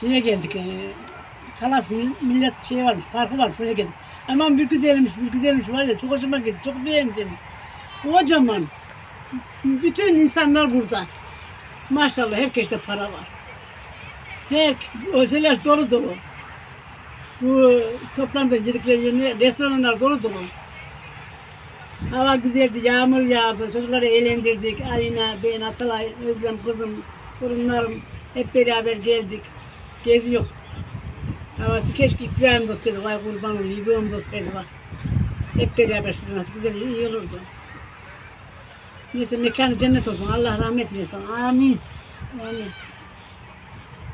şeye geldik. E, Talas mil- millet şey varmış, parkı var şöyle geldik. Aman bir güzelmiş, bir güzelmiş var ya çok hoşuma gitti, çok beğendim. Kocaman. Bütün insanlar burada. Maşallah herkeste para var. Her o şeyler dolu dolu. Bu toplamda yedikleri yerine restoranlar dolu dolu. Hava güzeldi, yağmur yağdı, çocukları eğlendirdik. Alina, ben, Atalay, Özlem kızım, torunlarım hep beraber geldik. Geziyor. Hava keşke İbrahim de olsaydı, vay kurban olayım, İbrahim de olsaydı vay. Hep beraber şu nasıl güzel iyi olurdu. Neyse mekanı cennet olsun, Allah rahmet eylesin. Amin. Amin.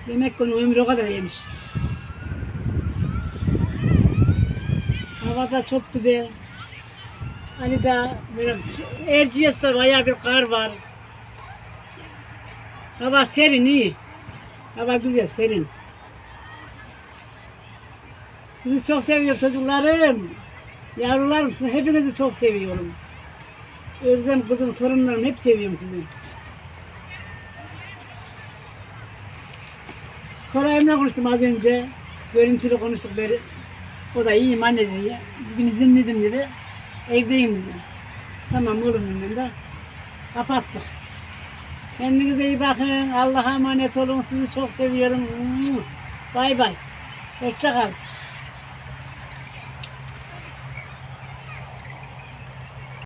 Demek ki onun ömrü o kadar yemiş. Hava da çok güzel. Hani da böyle Erciyes'te bayağı bir kar var. Hava serin iyi. Hava güzel serin. Sizi çok seviyorum çocuklarım. Yavrularım sizi hepinizi çok seviyorum. Özlem kızım, torunlarım hep seviyorum sizi. Koray'ımla konuştum az önce. Görüntülü konuştuk böyle. O da iyiyim anne dedi. Bugün izinliydim dedi. Evdeyim dedi. Tamam oğlum dedim de. Kapattık. Kendinize iyi bakın. Allah'a emanet olun. Sizi çok seviyorum. Bay bay. Hoşça kal.